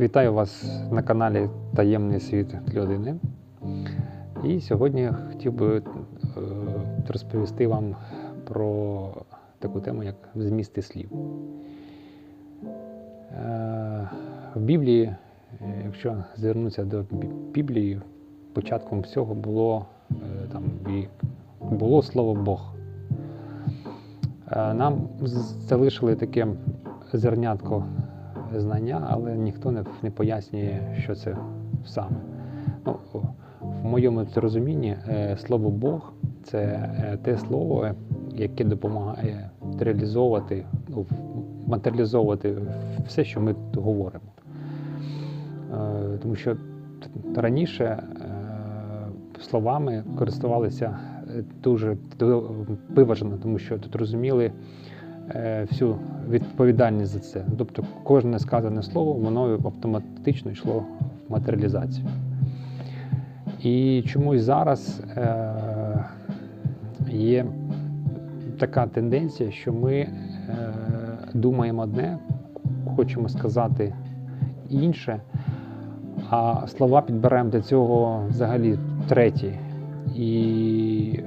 Вітаю вас на каналі Таємний світ людини. І сьогодні хотів би е, розповісти вам про таку тему, як змісти слів. Е, В Біблії, якщо звернутися до Біблії, початком всього було, е, там, було слово Бог. Нам залишили таке зернятко знання, але ніхто не, не пояснює, що це саме. Ну, в моєму розумінні е, слово Бог це е, те слово, яке допомагає реалізовувати, ну, матеріалізовувати все, що ми тут говоримо. Е, Тому що раніше словами користувалися дуже ду- виважено, тому що тут розуміли всю відповідальність за це. Тобто кожне сказане слово, воно автоматично йшло в матеріалізацію. І чомусь зараз е, є така тенденція, що ми е, думаємо одне, хочемо сказати інше, а слова підбираємо для цього взагалі треті. І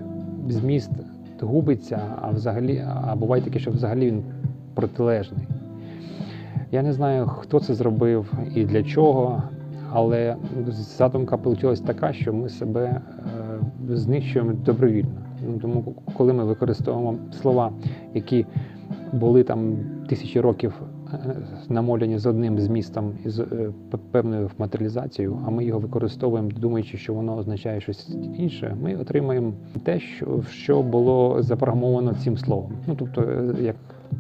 зміст губиться, а взагалі, а буває таке, що взагалі він протилежний. Я не знаю, хто це зробив і для чого, але задумка вийшла така, що ми себе е, знищуємо добровільно. Ну, Тому, коли ми використовуємо слова, які були там тисячі років намолені з одним змістом і з е, певною матеріалізацією, а ми його використовуємо, думаючи, що воно означає щось інше, ми отримаємо те, що, було запрограмовано цим словом. Ну тобто, е, як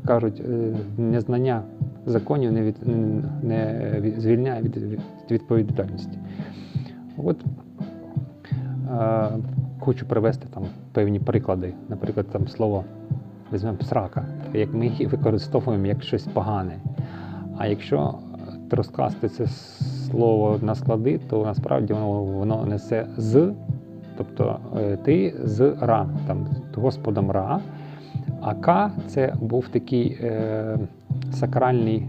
кажуть, е, незнання законів не, від, не звільняє від відповідальності. От е, хочу привести там певні приклади. Наприклад, там слово візьмемо срака, як ми її використовуємо як щось погане. А якщо розкласти це слово на склади, то насправді воно, воно несе з, тобто е, ти з Ра, там Господом Ра. А К це був такий е, сакральний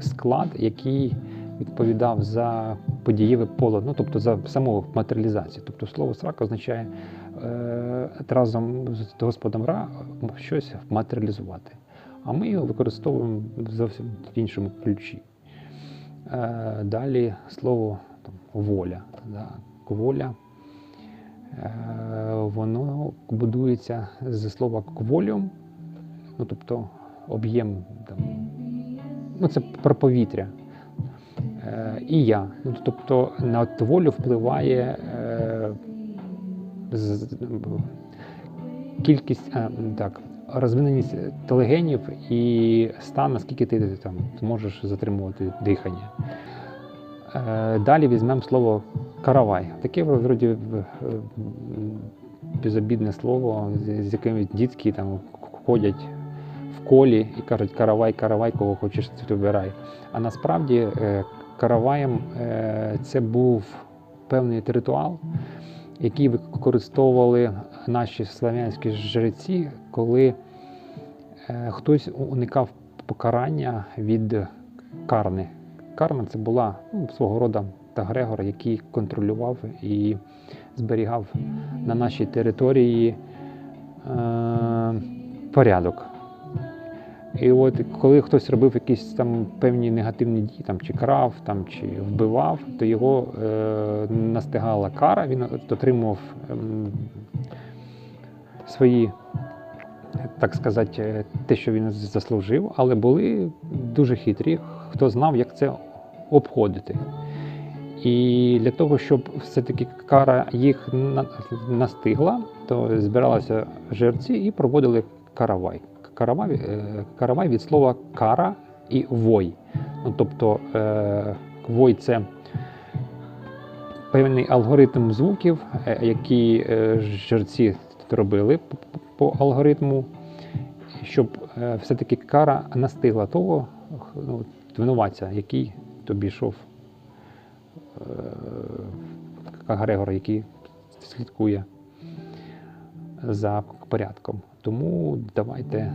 склад, який відповідав за подієве поле, ну тобто за саму матеріалізацію. Тобто слово срак означає е, разом з Господом Ра щось матеріалізувати. А ми його використовуємо зовсім в іншому ключі. Е, далі слово там, воля. Да. Воля. Е, воно будується зі слова кволюм, ну тобто об'єм там, ну це про повітря. Е, і я. Ну, тобто на волю впливає е, кількість, е, так, розвиненість телегенів і стан, наскільки ти там зможеш затримувати дихання. Далі візьмемо слово каравай. Таке вроді безобідне слово, з яким дітки там ходять в колі і кажуть каравай, каравай, кого хочеш, вибирай. А насправді караваєм е, це був певний ритуал, який використовували наші славянські жреці, коли е, хтось уникав покарання від карни. Карна це була ну, свого роду та Грегор, який контролював і зберігав на нашій території е, порядок. І от коли хтось робив якісь там певні негативні дії, там, чи крав, там, чи вбивав, то його е, настигала кара, він отримував ем, свої, так сказати, е, те, що він заслужив, але були дуже хитрі, хто знав, як це обходити. І для того, щоб все-таки кара їх настигла, то збиралися жерці і проводили каравай. Каравай, е, від слова кара і вой. Ну, тобто е, вой це певний алгоритм звуків, е, які жерці робили по, алгоритму, щоб все-таки кара настигла того ну, винуватця, який тобі йшов Грегор, який слідкує за порядком. Тому давайте е,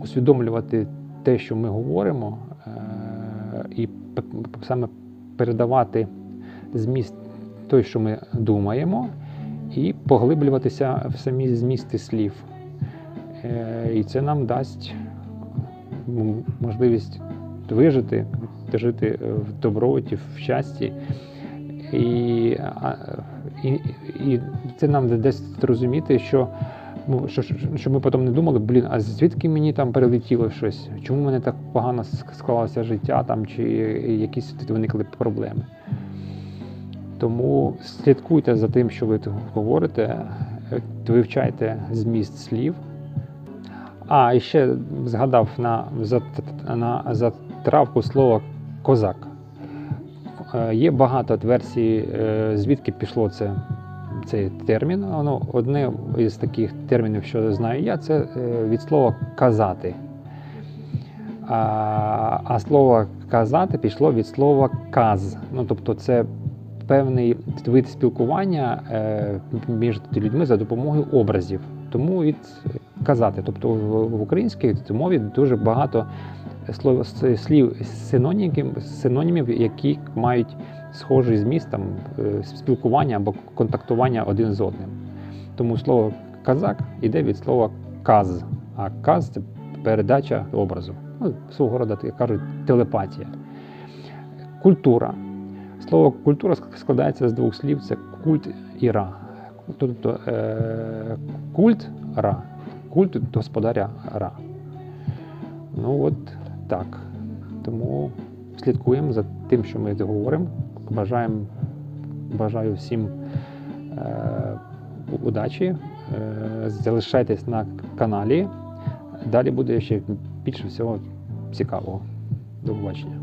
усвідомлювати те, що ми говоримо, е, і саме передавати зміст той, що ми думаємо, і поглиблюватися в самі змісти слів. Е, І це нам дасть можливість вижити, жити в доброті, в щасті. І, і, і це нам дасть зрозуміти, що, ну, що, що, ми потім не думали, блін, а звідки мені там перелетіло щось? Чому мене так погано склалося життя там, чи якісь тут виникли проблеми? Тому слідкуйте за тим, що ви говорите, вивчайте зміст слів. А, і ще згадав на, зат- на затравку слова козак. Е, Є багато версій, е, звідки пішло це, цей термін. Ну, одне із таких термінів, що знаю я, це е, від слова казати. А, а слово казати пішло від слова каз. Ну, тобто це певний вид спілкування між людьми за допомогою образів. Тому від казати. Тобто в, українській мові дуже багато слов, слів синонімів, синонімів, які мають схожий зміст там, е, спілкування або контактування один з одним. Тому слово казак іде від слова каз, а каз це передача образу. Ну, свого роду, кажуть, телепатія. Культура. Слово культура складається з двох слів: це культ і ра. Тобто е, культ ра, культ господаря ра. Ну от так. Тому слідкуємо за тим, що ми говоримо. Бажаємо, бажаю всім е, удачі. Е, залишайтесь на каналі. Далі буде ще більше всього цікавого. До побачення.